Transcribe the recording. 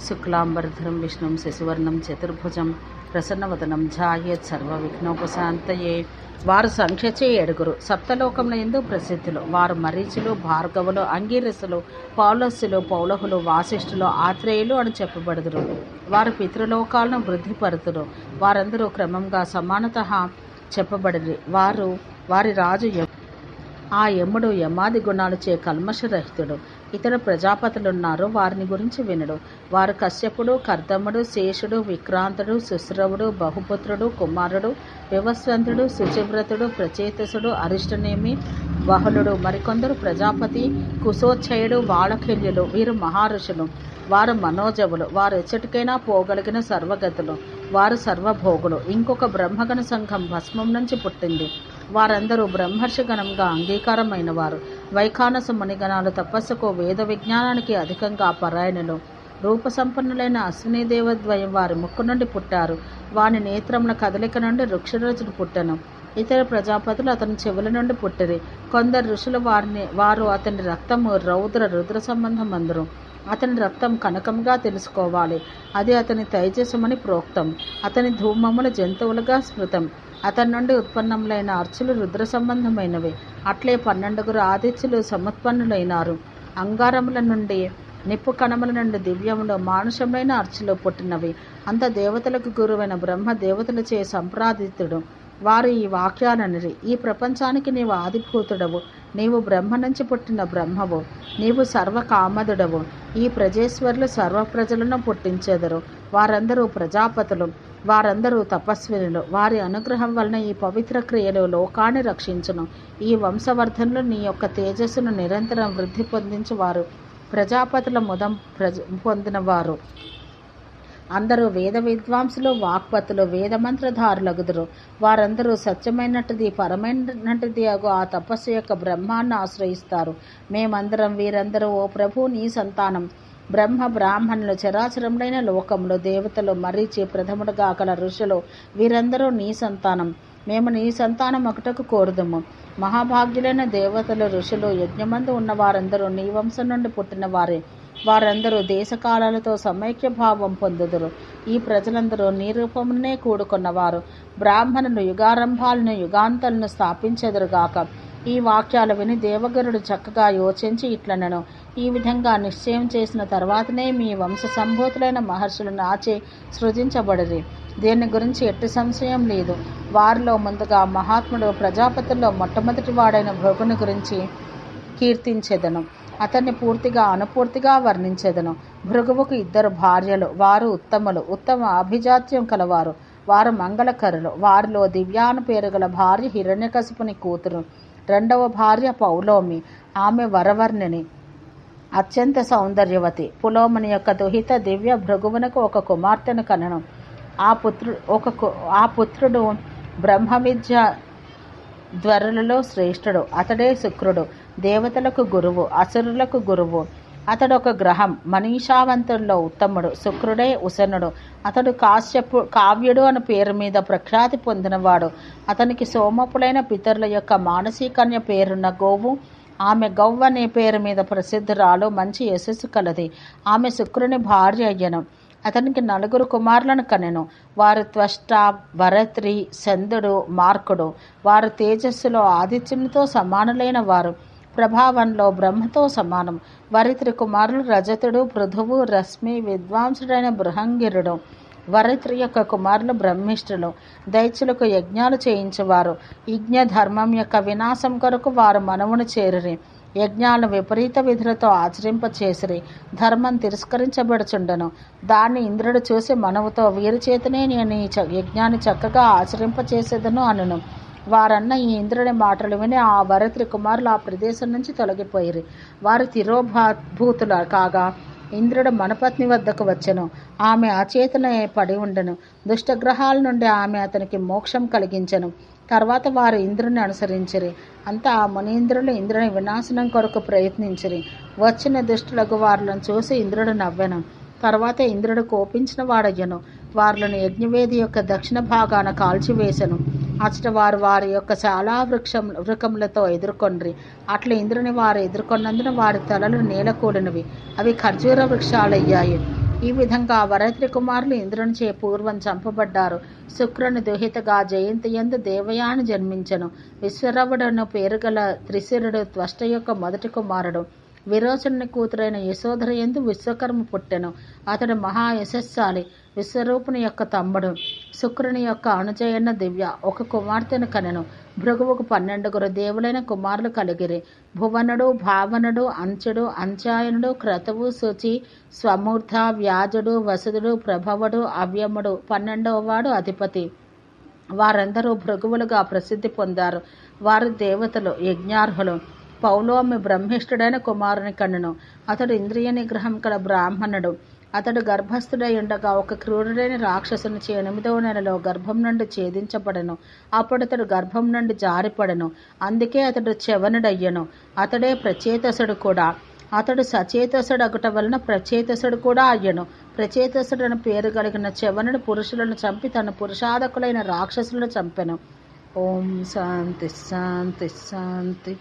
శుక్లాంబరధరం విష్ణుం శశివర్ణం చతుర్భుజం ప్రసన్నవదనం ఝాయత్ సర్వ విఘ్నోపశాంతయే వారు సంఖ్యచే ఏడుగురు సప్తలోకముల ఎందు ప్రసిద్ధులు? వారు మరీచులు భార్గవులు అంగీరసులు పౌలస్సులు పౌలహులు వాసిష్ఠులు ఆత్రేయులు అని చెప్పబడుదురు. వారు పితృలోకాలను వృద్ధిపరుతురు. వారందరూ క్రమంగా సమానత చెప్పబడి వారు వారి రాజు ఆ యముడు యమాది గుణాలచే కల్మషరహితుడు. ఇతర ప్రజాపతులున్నారో వారిని గురించి వినడు. వారు కశ్యపుడు కర్దముడు శేషుడు విక్రాంతుడు సుశ్రవుడు బహుపుత్రుడు కుమారుడు వివస్వంతుడు శుచివ్రతుడు ప్రచేతసుడు అరిష్టనేమి బహుళుడు మరికొందరు ప్రజాపతి కుశోచ్చయుడు బాళకిల్యులు వీరు మహారుషులు. వారు మనోజవులు. వారు ఎచ్చటికైనా పోగలిగిన సర్వగతులు. వారు సర్వభోగులు. ఇంకొక బ్రహ్మగణ సంఘం భస్మం నుంచి పుట్టింది. వారందరూ బ్రహ్మర్షిగణంగా అంగీకారమైన వారు వైఖానస మునిగణాలు తపస్సుకు వేద విజ్ఞానానికి అధికంగా పరాయణులు. రూపసంపన్నులైన అశ్విని దేవద్వయం వారి ముక్కు నుండి పుట్టారు. వాని నేత్రముల కదలిక నుండి వృక్షరాజుడు పుట్టను. ఇతర ప్రజాపతులు అతని చెవుల నుండి పుట్టిరి. కొందరు ఋషులు వారిని వారు అతని రక్తము రౌద్ర రుద్ర సంబంధం అందరు. అతని రక్తం కనకంగా తెలుసుకోవాలి. అది అతని తైజసమని ప్రోక్తం. అతని ధూమములు జంతువులుగా స్మృతం. అతని నుండి ఉత్పన్నములైన అర్చులు రుద్ర సంబంధమైనవి. అట్లే పన్నెండుగురు ఆదిత్యులు సముత్పన్నులైనారు. అంగారముల నుండి నిప్పు కణముల నుండి దివ్యములు మానుషములైన అర్చులు పుట్టినవి. అంత దేవతలకు గురువైన బ్రహ్మ దేవతలచే సంప్రాదితుడు. వారు ఈ వాక్యాలనిరి. ఈ ప్రపంచానికి నీవు ఆదిభూతుడవు. నీవు బ్రహ్మ నుంచి పుట్టిన బ్రహ్మవు. నీవు సర్వకామదుడవు. ఈ ప్రజేశ్వరులు సర్వ ప్రజలను పుట్టించెదరు. వారందరూ ప్రజాపతులు. వారందరూ తపస్వినులు వారి అనుగ్రహం వలన ఈ పవిత్ర క్రియలు లోకాన్ని రక్షించును. ఈ వంశవర్ధనులు నీ యొక్క తేజస్సును నిరంతరం వృద్ధి పొందించువారు. ప్రజాపతుల ముదం ప్రజ పొందినవారు. అందరూ వేద విద్వాంసులు వాక్పతులు వేదమంత్రధారులగుదురు వారందరూ సత్యమైనటిది పరమైనటిది అగు ఆ తపస్సు యొక్క బ్రహ్మాన్ని ఆశ్రయిస్తారు. మేమందరం వీరందరూ ఓ ప్రభు నీ సంతానం. బ్రహ్మ బ్రాహ్మణులు చరాచరముడైన లోకములు దేవతలు మరీచి ప్రథముడుగా గల ఋషులు వీరందరూ నీ సంతానం. మేము నీ సంతానం ఒకటకు కోరుదము. మహాభాగ్యులైన దేవతలు ఋషులు యజ్ఞమందు ఉన్న వారందరూ నీ వంశం నుండి పుట్టిన వారే. వారందరూ దేశకాలాలతో సమైక్య భావం పొందుదురు. ఈ ప్రజలందరూ నీ రూపమునే కూడుకున్నవారు. బ్రాహ్మణులు యుగారంభాలను యుగాంతలను స్థాపించెదరుగాక. ఈ వాక్యాలు విని దేవగరుడు చక్కగా యోచించి ఇట్లనను. ఈ విధంగా నిశ్చయం చేసిన తర్వాతనే మీ వంశ సంభూతులైన మహర్షులు నాచే సృజించబడరు. దీని గురించి ఎట్టి సంశయం లేదు. వారిలో ముందుగా మహాత్ముడు ప్రజాపతుల్లో మొట్టమొదటి వాడైన భృగుని గురించి కీర్తించెదను. అతన్ని పూర్తిగా అనుపూర్తిగా వర్ణించెదను. భృగువుకు ఇద్దరు భార్యలు వారు ఉత్తములు. ఉత్తమ అభిజాత్యం కలవారు. వారు మంగళకరులు. వారిలో దివ్యాను పేరు గల భార్య హిరణ్యకశిపుని కూతురు. రెండవ భార్య పౌలోమి. ఆమె వరవర్ణిని. అత్యంత సౌందర్యవతి. పులోమని యొక్క దుహిత దివ్య భృగువునకు ఒక కుమార్తెను కనను. ఆ పుత్రు ఒక కు- ఆ పుత్రుడు బ్రహ్మవిద్య ధ్వరులలో శ్రేష్ఠుడు. అతడే శుక్రుడు. దేవతలకు గురువు అసురులకు గురువు. అతడు ఒక గ్రహం. మనీషావంతుల్లో ఉత్తముడు. శుక్రుడే ఉసనుడు. అతడు కాశ్యపు కావ్యుడు అనే పేరు మీద ప్రఖ్యాతి పొందినవాడు. అతనికి సోమపులైన పితరుల యొక్క మానసీకన్య పేరున్న గోవు ఆమె గౌవ్ అనే పేరు మీద ప్రసిద్ధురాలు మంచి యశస్సు కలది. ఆమె శుక్రుని భార్య అయ్యను. అతనికి నలుగురు కుమారులను కనెను. వారు త్వష్ట భరత్రి చందుడు మార్కుడు. వారు తేజస్సులో ఆదిత్యునితో సమానులైన వారు. ప్రభావంలో బ్రహ్మతో సమానం. వరిత్రి కుమారులు రజతుడు పృథువు రశ్మి విద్వాంసుడైన బృహంగిరుడు. వరిత్రి యొక్క కుమారులు బ్రహ్మిష్ఠులు దైత్యులకు యజ్ఞాలు చేయించేవారు. యజ్ఞ ధర్మం యొక్క వినాశం కొరకు వారు మనవును చేరిరి. యజ్ఞాలను విపరీత విధులతో ఆచరింపచేసిరి. ధర్మం తిరస్కరించబడుచుండెను. దాన్ని ఇంద్రుడు చూసి మనవుతో వీరి చేతనే నేను ఈ చ- యజ్ఞాన్ని చక్కగా ఆచరింపచేసేదను అనును. వారన్న ఈ ఇంద్రుని మాటలు విని ఆ వరత్రి కుమారులు ఆ ప్రదేశం నుంచి తొలగిపోయిరి. వారు తిరోభూతులు కాగా ఇంద్రుడు మనపత్ని వద్దకు వచ్చెను. ఆమె అచేతన పడి ఉండెను. దుష్టగ్రహాల నుండి ఆమె అతనికి మోక్షం కలిగించెను. తర్వాత వారు ఇంద్రుని అనుసరించిరి. అంతా ఆ మునీంద్రులు ఇంద్రుని వినాశనం కొరకు ప్రయత్నించిరి. వచ్చిన దుష్టులకు వారులను చూసి ఇంద్రుడు నవ్వెను. తర్వాత ఇంద్రుడు కోపించిన వాడయ్యను. వారిని యజ్ఞవేది యొక్క దక్షిణ భాగాన కాల్చివేశను అచ్చట వారు వారి యొక్క చాలా వృక్షం వృకములతో ఎదుర్కొండ్రి. అట్లా ఇంద్రుని వారు ఎదుర్కొన్నందున వారి తలలు నేలకూలినవి అవి ఖర్జూర వృక్షాలయ్యాయి. ఈ విధంగా వరత్రి కుమారులు ఇంద్రునిచే పూర్వం చంపబడ్డారు. శుక్రుని దుహితగా జయంతి ఎందు దేవయాని జన్మించను. విశ్వరవుడను పేరుగల త్రిశిరుడు త్వష్ట యొక్క మొదటి కుమారుడు. విరోచనుని కూతురైన యశోధర ఎందు విశ్వకర్మ పుట్టెను. అతడు మహా యశస్సాలి. విశ్వరూపుని యొక్క తమ్ముడు శుక్రుని యొక్క అనుజయన్న దివ్య ఒక కుమార్తెను కనెను. భృగువుకు పన్నెండుగురు దేవులైన కుమారులు కలిగిరి. భువనుడు భావనుడు అంచుడు అంచాయనుడు క్రతువు శుచి స్వమూర్ధ వ్యాజుడు వసుదుడు ప్రభవుడు అవ్యముడు పన్నెండవ వాడు అధిపతి. వారందరూ భృగువులుగా ప్రసిద్ధి పొందారు. వారు దేవతలు యజ్ఞార్హులు. పౌలోమి బ్రహ్మిష్ఠుడైన కుమారుని కన్నును. అతడు ఇంద్రియ నిగ్రహం కల బ్రాహ్మణుడు. అతడు గర్భస్థుడై ఉండగా ఒక క్రూరుడైన రాక్షసుని చే ఎనిమిదవ నెలలో గర్భం నుండి ఛేదించబడను. అప్పుడు అతడు గర్భం నుండి జారిపడను. అందుకే అతడు చెవనుడయ్యను అతడే ప్రచేతసుడు కూడా. అతడు సచేతసుడు అగుట వలన ప్రచేతసుడు కూడా అయ్యను. అని పేరు కలిగిన చెవనుడు పురుషులను చంపి తన పురుషాదకులైన రాక్షసులను చంపెను. ఓం శాంతి శాంతి శాంతి.